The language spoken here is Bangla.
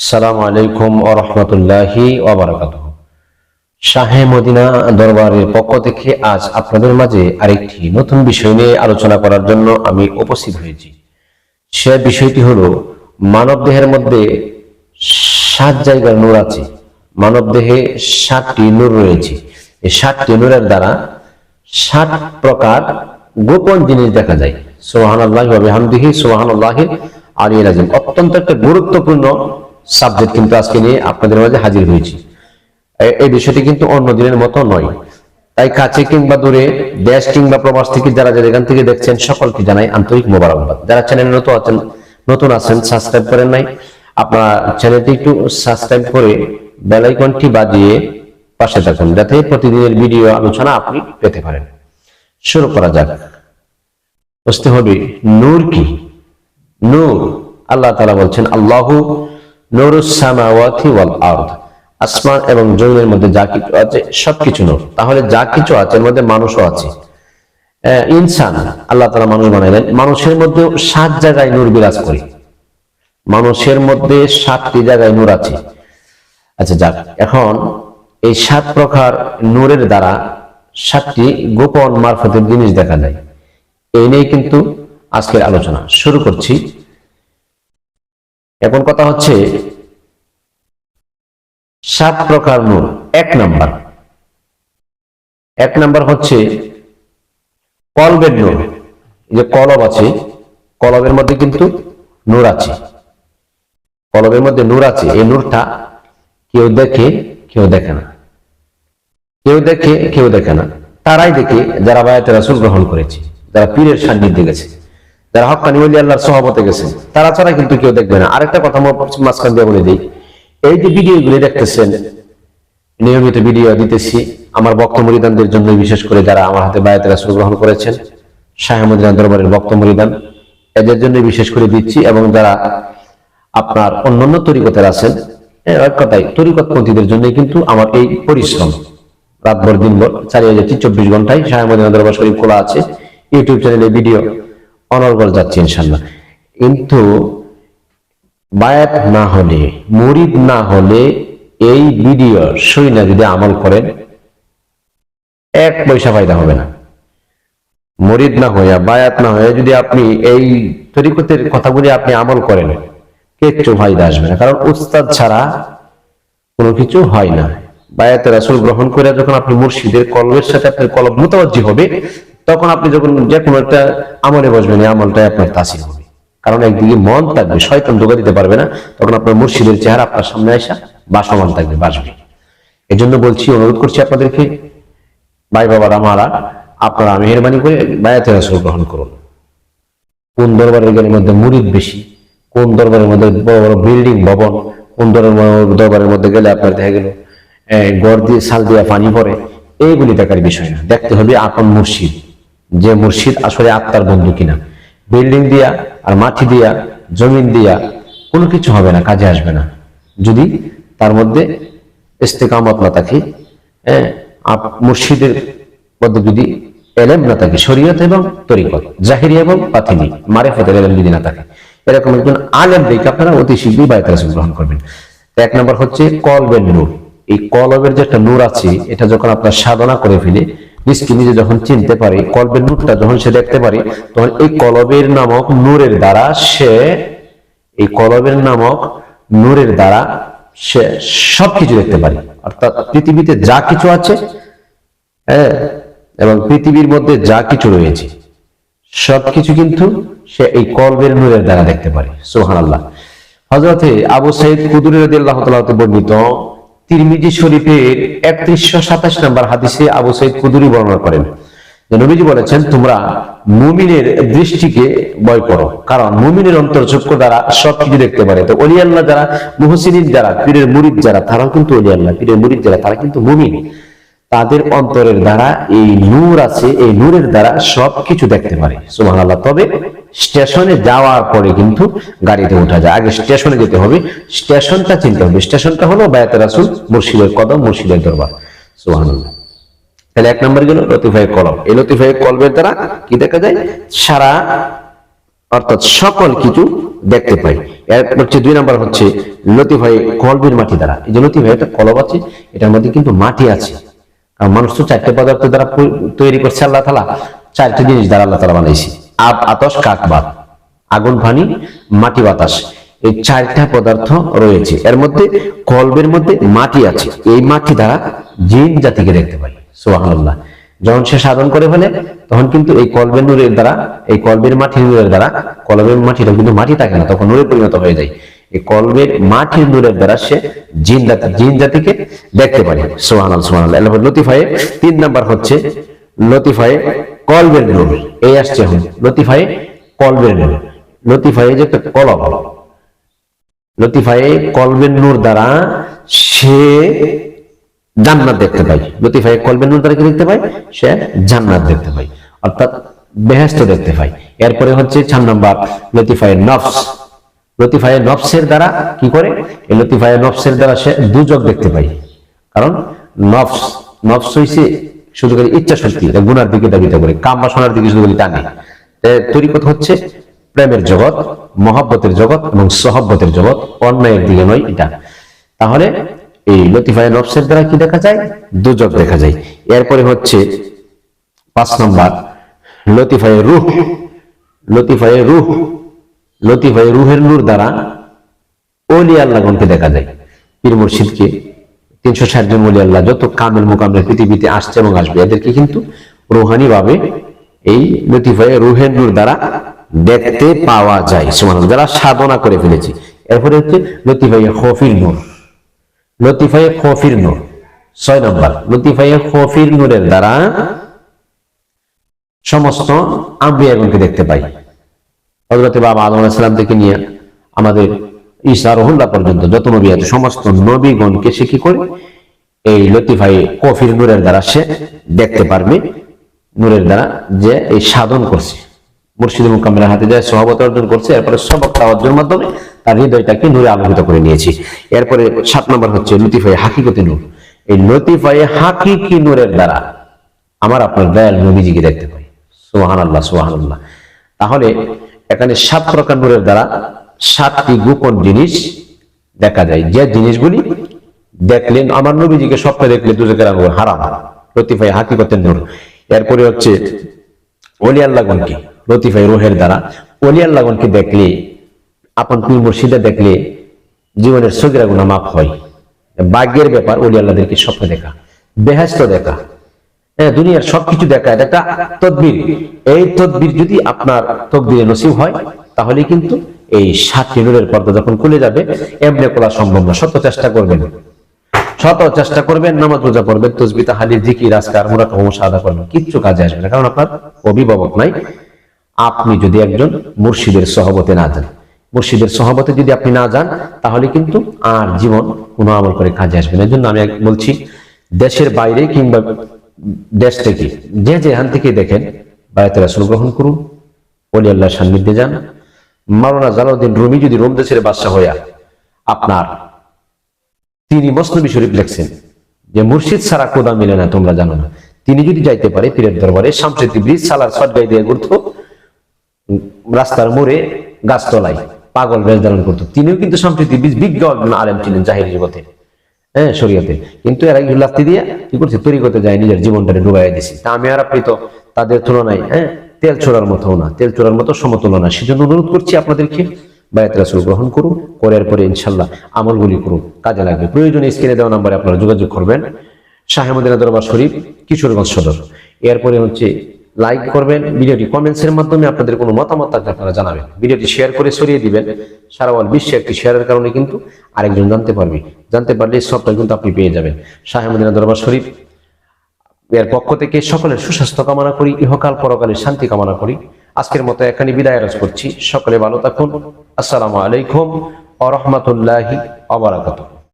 আসসালামু আলাইকুম ও রহমতুল্লাহি ওবরাকাত শাহে মদিনা দরবারের পক্ষ থেকে আজ আপনাদের মাঝে আরেকটি নতুন বিষয় নিয়ে আলোচনা করার জন্য আমি উপস্থিত হয়েছি। সে বিষয়টি হলো মানব দেহের মধ্যে সাত জায়গার নূর আছে। মানব দেহে সাতটি নূর রয়েছে। এই সাতটি নূরের দ্বারা সাত প্রকার গোপন জিনিস দেখা যায়। সোহান আল্লাহ সোহান আল্লাহ আলী রাজিম অত্যন্ত একটা গুরুত্বপূর্ণ সাবজেক্ট কিন্তু আজকে নিয়ে আপনাদের মাঝে হাজির হয়েছি। এই বিষয়টি কিন্তু অন্য দিনের মতো নয়। তাই কাছে কিংবা দূরে, দেশ কিংবা প্রবাস থেকে যারা যারা এখান থেকে দেখছেন, সকলকে জানাই আন্তরিক মোবারকবাদ। যারা চ্যানেলে নতুন আছেন নতুন আছেন সাবস্ক্রাইব করেন নাই, আপনারা চ্যানেলটি একটু সাবস্ক্রাইব করে বেল আইকনটি বাজিয়ে পাশে থাকুন, যাতে প্রতিদিনের ভিডিও আলোচনা আপনি পেতে পারেন। শুরু করা যাক। বুঝতে হবে, নূর কি? নূর, আল্লাহ তাআলা বলছেন, আল্লাহু আসমান এবং জমিনের মধ্যে যা কিছু আছে, সবকিছু নূর। তাহলে যা কিছু আছে, এর মধ্যে মানুষও আছে। ইনসান, আল্লাহ তালা মানুষ বানাইলেন। মানুষের মধ্যে সাত জায়গায় নূর বিরাজ করে। মানুষের মধ্যে সাতটি জায়গায় নূর আছে। আচ্ছা যাক, এখন এই সাত প্রকার নূরের দ্বারা সাতটি গোপন মারফতের জিনিস দেখা যায়। এই নিয়ে কিন্তু আজকের আলোচনা। শুরু করছি। এখন কথা হচ্ছে সাত প্রকার নূর, এক নাম্বার। এক নাম্বার হচ্ছে কলবের নূর যে কলব আছে, কলবের মধ্যে কিন্তু নূর আছে। কলবের মধ্যে নূর আছে, এই নূরটা কেউ দেখে কেউ দেখে না। কেউ দেখে কেউ দেখে না। তারাই দেখে যারা বায়াতে রাসুল গ্রহণ করেছে, যারা পীরের সান্নিধ্যে গেছে। যারা হকানি ওলি আল্লাহর সহবতে গেছে তারা ছাড়া কিন্তু কেউ দেখবে না। আরেকটা কথা মাঝখান দিয়ে বলে দিই। এই যে ভিডিওগুলি দেখতেছেন নিয়মিত ভিডিও দিতেছি। আমার বক্ত মরিদানদের জন্য বিশেষ করে যারা আমার হাতে বায়াতে রাসুল গ্রহণ করেছেন শাহমুদ্দিন দরবারের বক্ত মরিদান এদের জন্য বিশেষ করে দিচ্ছি এবং যারা আপনার অন্যান্য তরিকতের আছেন হ্যাঁ, এক কথায় তরিকতপন্থীদের জন্য কিন্তু আমার এই পরিশ্রম। রাতভর দিনভর চালিয়ে যাচ্ছি চব্বিশ ঘন্টায় শাহমদিনা দরবার শরীফ খোলা আছে। ইউটিউব চ্যানেলে ভিডিও অনর্গল যাচ্ছে ইনশাল্লাহ কিন্তু বায়াত না হলে, মুরিদ না হলে এই ভিডিও সই না যদি আমল করেন, এক পয়সা ফায়দা হবে না। মরিদ না হইয়া, বায়াত না হইয়া যদি আপনি এই তরিকতের কথাগুলি আপনি আমল করেন, কিচ্ছু ফায়দা আসবে না। কারণ উস্তাদ ছাড়া কোনো কিছু হয় না। বায়াতে রাসুল গ্রহণ করে যখন আপনি মুর্শিদের কলবের সাথে আপনার কলব মোতাবজ্জি হবে তখন আপনি যখন যে কোনো একটা আমলে বসবেন, এই আমলটাই আপনার তাসির হবে। কারণ একদিকে মন থাকবে, শয়তান ধোকা দিতে পারবে না, তখন আপনার মুর্শিদের চেহারা আপনার সামনে আসা বাসমান থাকবে, বাসবে। এই জন্য বলছি, অনুরোধ করছি আপনাদেরকে, ভাই বাবারা, মারা, আপনারা মেহরবানি করে বায়াতে রাসুল গ্রহণ করুন। কোন দরবারের গেলের মধ্যে মুরিদ বেশি, কোন দরবারের মধ্যে বড় বড় বিল্ডিং, ভবন, কোন দরবার- দরবারের মধ্যে গেলে আপনার দেখা গেল গড় দিয়ে, সাল দিয়া পানি পড়ে এইগুলি দেখার বিষয় না। দেখতে হবে আপন মুর্শিদ। যে মুর্শিদ আসলে আত্মার বন্ধু কিনা। বিল্ডিং দিয়া আর মাটি দিয়া, জমিন দিয়া কোনো কিছু হবে না, কাজে আসবে না। যদি তার মধ্যে ইস্তেকামত না থাকে হ্যাঁ মুর্শিদের মধ্যে যদি এলেম না থাকে, শরীয়ত এবং তরিকত, জাহিরি এবং পাথিনি মারেফতের এলেম যদি না থাকে, এরকম একজন আলেম দেখে আপনারা অতি শীঘ্রই বায়ত রাসূল গ্রহণ করবেন। এক নম্বর হচ্ছে কলবের নূর। এই কলবের যে একটা নূর আছে, এটা যখন আপনার সাধনা করে ফেলে নিজকে নিজে যখন চিনতে পারে, কলবের নূরটা যখন সে দেখতে পারে, তখন এই কলবের নামক নূরের দ্বারা সে, এই কলবের নামক নূরের দ্বারা সে সবকিছু দেখতে পারে। অর্থাৎ পৃথিবীতে যা কিছু আছে হ্যাঁ এবং পৃথিবীর মধ্যে যা কিছু রয়েছে, সবকিছু কিন্তু সে এই কলবের নূরের দ্বারা দেখতে পারে। সোহান আল্লাহ হজরতে আবু সাইদ কুদুরি রাদিয়াল্লাহু তাআলা হতে বর্ণিত তিরমিজি শরীফের একত্রিশশো সাতাশ নম্বর হাদিসে আবু সাইদ কুদুরি বর্ণনা করেন নবীজি বলেছেন, তোমরা মুমিনের দৃষ্টিকে ভয় করো, কারণ মুমিনের অন্তর্চক্ষু দ্বারা সব কিছু দেখতে পারে। তো অলিয়াল্লাহ যারা মুহসিন যারা, পীরের মুরিদ যারা, তারাও কিন্তু অলিয়াল্লাহ, পীরের মুরিদ যারা, তারা কিন্তু মুমিন। তাদের অন্তরের দ্বারা এই নূর আছে, এই নূরের দ্বারা সবকিছু দেখতে পারে। সুবহানাল্লাহ, তবে স্টেশনে যাওয়ার পরে কিন্তু গাড়িতে ওঠা যায়। আগে স্টেশনে যেতে হবে, স্টেশনটা চিনতে হবে। স্টেশনটা হলো বায়াতে রাসুল, মুর্শিদের কদম, মুর্শিদের দরবার। সুবহানাল্লাহ। তাহলে এক নম্বর গেল লতিফাই কলম। এই লতিফাই কলবের দ্বারা কি দেখা যায়? সারা, অর্থাৎ সকল কিছু দেখতে পাই। হচ্ছে দুই নাম্বার হচ্ছে লতিফাই কলবের মাটি দ্বারা। এই যে লতিফাই একটা কলব আছে, এটার মধ্যে কিন্তু মাটি আছে। মানুষ তো চারটে পদার্থ দ্বারা তৈরি করছে আল্লাহ তালা চারটে জিনিস দ্বারা আল্লাহ তালা বানাইছে। আপ আতস কাকবাদ আগুন, পানি, মাটি, বাতাস। এই চারটা পদার্থ রয়েছে। এর মধ্যে কলবের মধ্যে মাটি আছে। এই মাটি দ্বারা জিন জাতিকে দেখতে পাই। সোহানুল্লাহ যখন সে সাধন করে ফেলে, তখন কিন্তু এই কলবের নূরের দ্বারা, এই কলবের মাটির নূরের দ্বারা, কলবের মাটিটা কিন্তু মাটি থাকে না, তখন নূরে পরিণত হয়ে যায়। এই কলবের মাটির নূরের দ্বারা সে জিন জাতি, জিন জাতিকে দেখতে পারে। সোহানাল সোহানাল লতিফায়ে তিন নাম্বার হচ্ছে লতিফায়ে কলবের নূর। এই আসছে এখন লতিফায়ে কলবের নূর। লতিফায়ে যে একটা কলব লতিফায়ে কলবের নূর দ্বারা সে জান্নাত দেখতে পাই লতিফায়ে কলবের নূর দ্বারা কি দেখতে পাই সে জান্নাত দেখতে পাই অর্থাৎ বেহেস্ত দেখতে পাই এরপরে হচ্ছে চার নম্বর লতিফায়ে নফস। লতিফায়ে নফসের দ্বারা কি করে? এই লতিফায়ে নফসের দ্বারা সে দুজক দেখতে পাই কারণ নফস নফস হইছে শুধু করে ইচ্ছা শক্তি এটা গুনার দিকে দাবিত করে, কাম বাসনার দিকে শুধু করে টানে। তরিকত হচ্ছে প্রেমের জগৎ, মহব্বতের জগৎ এবং সহব্বতের জগৎ, অন্যায়ের দিকে নয় এটা। তাহলে এই লতিফায় নফসের দ্বারা কি দেখা যায়? দুজক দেখা যায়। এরপরে হচ্ছে পাঁচ নম্বর, লতিফায় রুহ লতিফায় রুহ লতিফায় রুহের নূর দ্বারা ওলি আল্লাহগণকে দেখা যায়। পীর মুর্শিদকে তিনশো ষাট জন ওলি আল্লাহ যত কামেল মোকামের পৃথিবীতে আসছে এবং আসবে, এদেরকে কিন্তু রুহানি ভাবে এই লতিফায় রুহের নূর দ্বারা দেখতে পাওয়া যায়। সমান যারা সাধনা করে ফেলেছে। এরপরে হচ্ছে লতিফাই খফির নূর। লতিফাই খফির নূর, ছয় নম্বর। লতিফাই খফির নূরের দ্বারা সমস্ত আম্বিয়াগণকে দেখতে পাই। হজরতে বাবা আদম আলাইসালাম থেকে নিয়ে আমাদের ঈশা রহুল্লাহ পর্যন্ত যত নবী আছে, সমস্ত নবীগণকে সে কি করে? এই লতিফাই কফির নূরের দ্বারা সে দেখতে পারবে, নূরের দ্বারা যে এই সাধন করছে। মুর্শিদ মুকামের হাতে যায় সহবত অর্জন করছে, এরপরে সবক অর্জনের মাধ্যমে তার হৃদয়টাকে নূরে আলোকিত করে নিয়েছি। এরপরে সাত নম্বর হচ্ছে লতিফাই হাকিকতি নূর। এই লতিফাই হাকিকি নূরের দ্বারা আমার আপনার দয়াল নবীজিকে দেখতে পাই। সোহান আল্লাহ সোহান আল্লাহ তাহলে এখানে সাত প্রকার নূরের দ্বারা সাতটি গোপন জিনিস দেখা যায়। যে জিনিসগুলি দেখলেন, আমার নবীজিকে স্বপ্নে দেখলে দুজকের হারাম, লতিফাই হাকিকতের নূর। এরপরে হচ্ছে অলি আল্লাহগণকে লতিফাই রোহের দ্বারা। অলি আল্লাহগণকে দেখলে, আপন পীর মুর্শিদে দেখলে জীবনের সগিরা গুণা মাফ হয়। ভাগ্যের ব্যাপার অলি আল্লাহদেরকে স্বপ্নে দেখা। বেহেস্ত দেখা। দুনিয়ার সবকিছু দেখা এটা একটা তদবির। এই তদবির যদি আপনার তকদিরে নসিব হয় তাহলে কিন্তু এই সাতটি নূরের পর্দা যখন খুলে যাবে, এমনি করা সম্ভব না। শত চেষ্টা করবেন। শত চেষ্টা করবেন, নামাজ রোজা করবেন তসবিতা হালি জিকির, আজকার মুরাক সাদা করবেন কিচ্ছু কাজে আসবে না, কারণ আপনার অভিভাবক নাই। আপনি যদি একজন মুর্শিদের সহবতে না যান, মুর্শিদের সহবতে যদি আপনি না যান, তাহলে কিন্তু আর জীবন কোনো আমল করে কাজে আসবে না। এই জন্য আমি বলছি, দেশের বাইরে কিংবা দেশ থেকে, যে যেখান থেকে দেখেন, বাড়িতে রাসুল গ্রহণ করুন অলি আল্লাহর সান্নিধ্যে যান। মাওলানা জালাউদ্দিন রুমি যদি রোম দেশের বাদশাহ হইয়া আপনার তিনি মসনবী শরীফ লেখছেন, যে মুর্শিদ ছাড়া কোদা মিলে না তোমরা জানো না। তিনি যদি যাইতে পারে পীরের দরবারে শামসেদি ব্রিজ সালার সটগাই দিয়ে ঘুরতো রাস্তার মোড়ে গাছতলায় পাগল বেশ ধারণ করতো। তিনিও কিন্তু সম্প্রীতি বিজ্ঞ একজন আলেম ছিলেন জাহির জগতে। হ্যাঁ শরীয়তে। কিন্তু এরা লাস্তি দিয়ে কি করছে? তরিকতে যায়, নিজের জীবনটাকে ডুবাই দিছি। তা আমি আর আপনি তো তাদের তুলনায় হ্যাঁ তেল ছোড়ার মতো না। তেল ছোড়ার মতো সমতুল্য না সেজন্য অনুরোধ করছি আপনাদেরকে, বায়াত গ্রহণ করুন, করার পরে ইনশাল্লাহ আমলগুলি করুন, কাজে লাগবে। প্রয়োজনে স্ক্রিনে দেওয়া নাম্বারে আপনারা যোগাযোগ করবেন। শাহেমদিনা দরবার শরীফ, কিশোরগঞ্জ সদর। এরপরে হচ্ছে লাইক করবেন। ভিডিওটি কমেন্টস এর মাধ্যমে আপনাদের কোনো মতামত থাকলে আপনারা জানাবেন। ভিডিওটি শেয়ার করে ছড়িয়ে দিবেন। সারা বিশ্বে একটি শেয়ারের কারণে কিন্তু আরেকজন জানতে পারবে। জানতে পারলে সবটা কিন্তু আপনি পেয়ে যাবেন। শাহেমদিনা দরবার শরীফ। এর পক্ষ থেকে সকলের সুস্বাস্থ্য কামনা করি, ইহকাল পরকালের শান্তি কামনা করি। আজকের মতো এখানে বিদায় আরজ করছি। সকলে ভালো থাকুন। আসসালামু আলাইকুম আ রহমতুল্লাহি আবরাকাতুহ